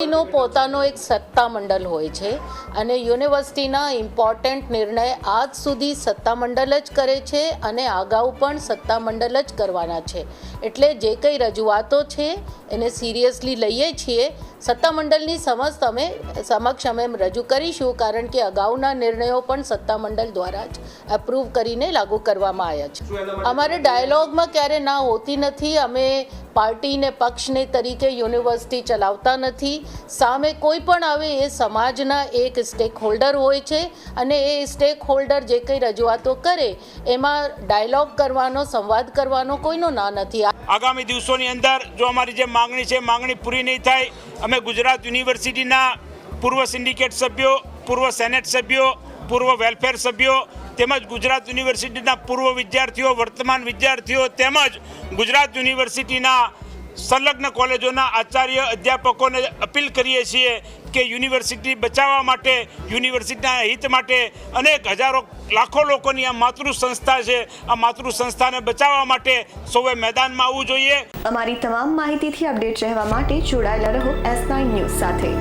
નો પોતાનો એક સત્તામંડળ હોય છે અને યુનિવર્સિટીના ઇમ્પોર્ટન્ટ નિર્ણય આજ સુધી સત્તામંડળ જ કરે છે અને અગાઉ પણ સત્તામંડળ જ કરવાના છે. એટલે જે કંઈ રજૂઆતો છે, એને સિરિયસલી લઈએ છીએ. સત્તામંડળની સમક્ષ અમે સમક્ષ અમે રજૂ કરીશું કારણ કે અગાઉના નિર્ણયો પણ સત્તામંડળ દ્વારા જ અપ્રૂવ કરીને લાગુ કરવામાં આવ્યા છે. અમારે ડાયલોગમાં ક્યારે ના હોતી નથી. અમે પાર્ટીને પક્ષને તરીકે યુનિવર્સિટી ચલાવતા નથી. સામે કોઈ પણ આવે એ સમાજના એક સ્ટેક હોલ્ડર હોય છે અને એ સ્ટેક હોલ્ડર જે કંઈ રજૂઆતો કરે, એમાં ડાયલોગ કરવાનો, સંવાદ કરવાનો કોઈનો ના નથી. આગામી દિવસોની અંદર જો અમારી જે માંગણી છે, માંગણી પૂરી નહીં થાય, અમે ગુજરાત યુનિવર્સિટીના પૂર્વ સિન્ડિકેટ સભ્યો, પૂર્વ સેનેટ સભ્યો, પૂર્વ વેલફેર સભ્યો તેમજ ગુજરાત યુનિવર્સિટીના પૂર્વ વિદ્યાર્થીઓ, વર્તમાન વિદ્યાર્થીઓ તેમજ ગુજરાત યુનિવર્સિટીના સંલગ્ન કોલેજોના આચાર્ય અધ્યાપકોને અપીલ કરીએ છીએ કે યુનિવર્સિટી બચાવવા માટે, યુનિવર્સિટીના હિત માટે અનેક હજારો, લાખો લોકોની આ માતૃ સંસ્થા છે. આ માતૃ સંસ્થાને બચાવવા માટે સૌએ મેદાનમાં આવવું જોઈએ. અમારી તમામ માહિતીથી અપડેટ રહેવા માટે જોડાયેલા રહો એસ ન્યૂઝ સાથે.